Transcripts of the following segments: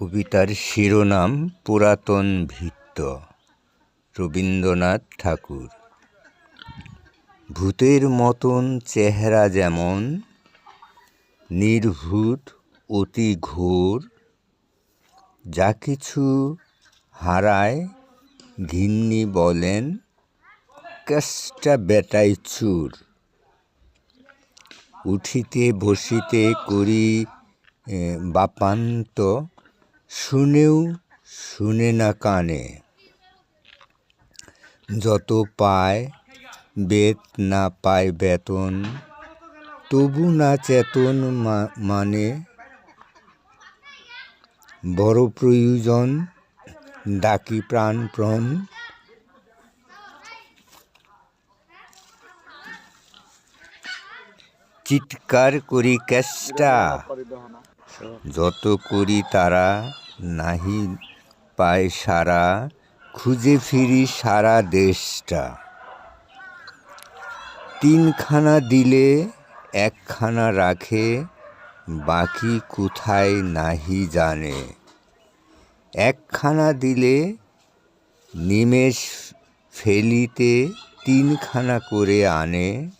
কবিতার শিরোনাম পুরাতন ভিত্ত। রবীন্দ্রনাথ ঠাকুর। ভূতের মতন চেহারা যেমন, নির্ভূত, অতি ঘোর, যা কিছু হারায়, ঘিন্নি বলেন, কেষ্টা বেটাই চুর। উঠিতে বসিতে করি বাপান্ত শুনেও শুনে না কানে। যত পায় বেত না পায় বেতন, তবু না চেতন মানে। বড় প্রয়োজন ডাকি প্রাণপ্রণ। চিৎকার করি কেষ্টা। যত করি তারা নাহি পায় সারা, খুঁজে ফিরি সারা দেশটা। তিনখানা দিলে একখানা রাখে, বাকি কোথায় নাহি জানে। একখানা দিলে নিমেষ ফেলিতে তিনখানা করে আনে,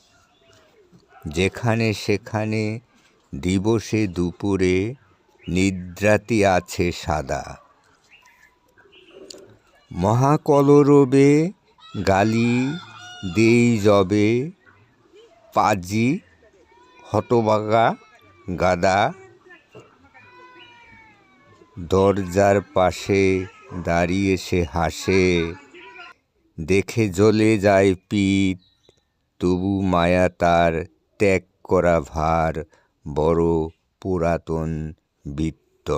যেখানে সেখানে দিবসে দুপুরে নিদ্রাতি আছে সাদা। মহাকলরবে গালি দেই জবে, পাজি, হতবাগা, গাদা। দরজার পাশে দাঁড়িয়ে সে হাসে, দেখে জ্বলে যায় পিঠ তবু মায়া তার ত্যাগ করা ভার। বড় পুরাতন বৃত্ত।